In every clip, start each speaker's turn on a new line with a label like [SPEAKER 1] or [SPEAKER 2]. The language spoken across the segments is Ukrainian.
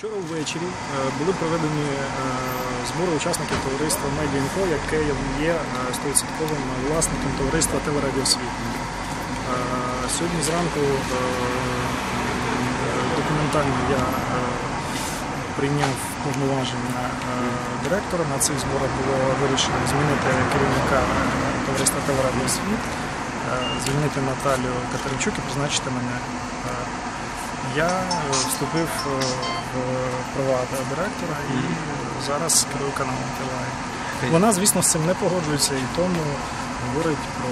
[SPEAKER 1] Вчора ввечері е, були проведені е, збори учасників товариства Медіінфо, яке є е, 100% власником товариства Телерадіосвіт. Сьогодні зранку документально я прийняв повноваження директора. На цих зборах було вирішено змінити керівника товариства Телерадіосвіт, звільнити Наталію Катеринчук і призначити мене Е, Я е, вступив е, в права директора і зараз керую каналом Тивай. Вона, звісно, з цим не погоджується і тому говорить про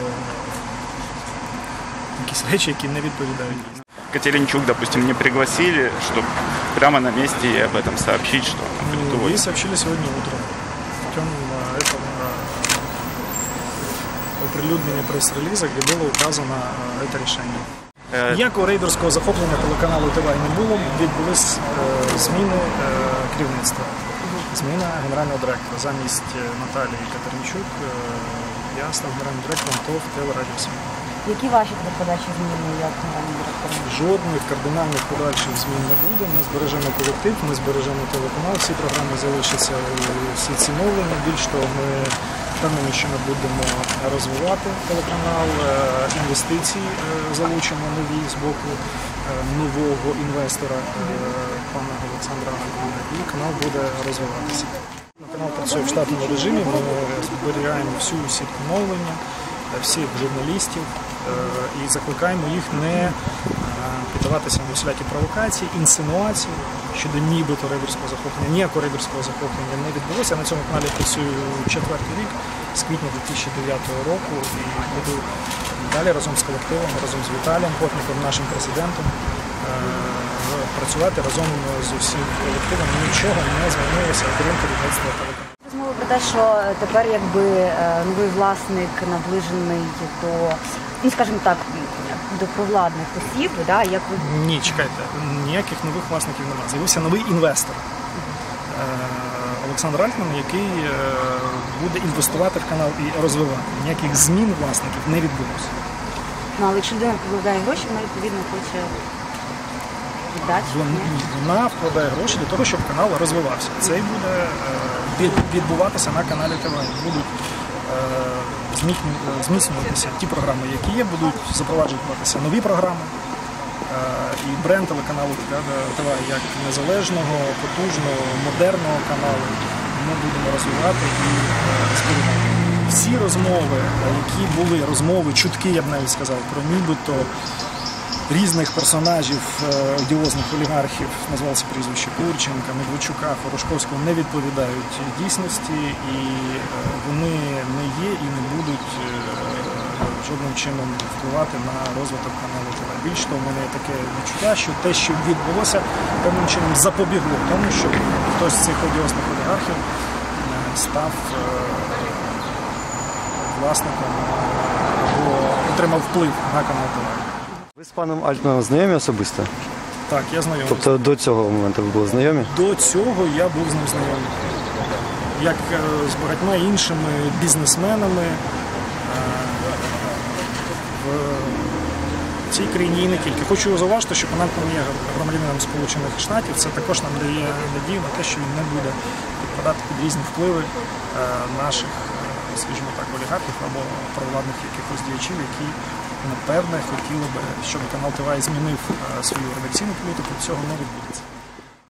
[SPEAKER 1] якісь речі, які не відповідають дійсності.
[SPEAKER 2] Катеринчук, допустим, не пригласили, чтобы прямо на месте ей об этом сообщить, что он будет
[SPEAKER 1] Ну,
[SPEAKER 2] уволен.
[SPEAKER 1] Ей сообщили сегодня утром. Путем э, этого э, оприлюднения пресс-релиза, где было указано э, это решение.
[SPEAKER 2] Э,
[SPEAKER 1] Ніякого рейдерського захоплення телеканалу ТВ не було. Відбулись е, зміни е, керівництва. Зміна генерального директора. Замість е, Наталії Катеринчук е, я став генеральним директором ТОВ «Телерадіосвіт».
[SPEAKER 3] Які ваші подачі зміни як генеральний директор?
[SPEAKER 1] Жодних кардинальних подальших змін не буде. Ми збережемо колектив, ми збережемо телеканал. Всі програми залишаться е, всі ці мовлення. Більш того, ми впевнені, що ми будемо розвивати телеканал. Е, Інвестиції е, залучимо нові з боку е, нового інвестора пана Олександра Альковина. І канал буде розвиватися. Канал працює в штатному режимі. Ми зберігаємо всю сітку мовлення, всіх журналістів і закликаємо їх не е, піддаватися на всілякі провокації, інсинуації щодо нібито рейдерського захоплення. Ніякого рейдерського захоплення не відбулося. Я на цьому каналі працюю четвертий рік з квітня 2009 року і буду далі разом з колективом, разом з Віталієм Портником, нашим президентом. е, Працювати разом з усім колективом нічого не змінилося, окрім керівництва телеканалу.
[SPEAKER 3] Розмова про те, що тепер якби е, новий власник наближений до, ну скажімо так, до провладних осіб, да, як ви
[SPEAKER 1] Ні, чекайте, ніяких нових власників немає. З'явився новий інвестор е, Олександр Альтман, який е, буде інвестувати в канал і розвивати. Ніяких змін власників не відбулося.
[SPEAKER 3] ну, але якщо людина вкладає гроші, вона відповідно хоче віддати.
[SPEAKER 1] Вона вкладає гроші для того, щоб канал розвивався. Це і буде е, відбуватися на каналі ТВ. Будуть зміцнюватися ті програми, які є, будуть запроваджуватися нові програми. Е, І бренд телеканалу ТВ як незалежного, потужного, модерного каналу ми будемо розвивати і розповідати. Всі розмови, е, які були розмови, чутки, я б навіть сказав, про нібито різних персонажів е, одіозних олігархів, назвався прізвище Курченка, Медведчука, Хорошковського, не відповідають дійсності, і е, вони не є і не будуть е, жодним чином впливати на розвиток каналу ТВ. Більш того, в мене таке відчуття, що те, що відбулося, певним чином запобігло тому, що хтось з цих одіозних олігархів став власником або отримав вплив на канал ТВ.
[SPEAKER 4] Ви з паном Альтманом знайомі особисто?
[SPEAKER 1] Так, я знайомий.
[SPEAKER 4] Тобто до цього моменту ви були знайомі?
[SPEAKER 1] До цього я був з ним знайомий. Як е, з багатьма іншими бізнесменами е, в цій країні і не тільки. Хочу зауважити, що пан Антон є громадянином Сполучених Штатів. Це також нам дає надію на те, що він не буде підпадати під різні впливи е, наших, скажімо так, олігархів або провладних якихось діячів, які напевне хотіло би, щоб канал ТВ змінив е, свою редакційну політику. Цього не відбудеться.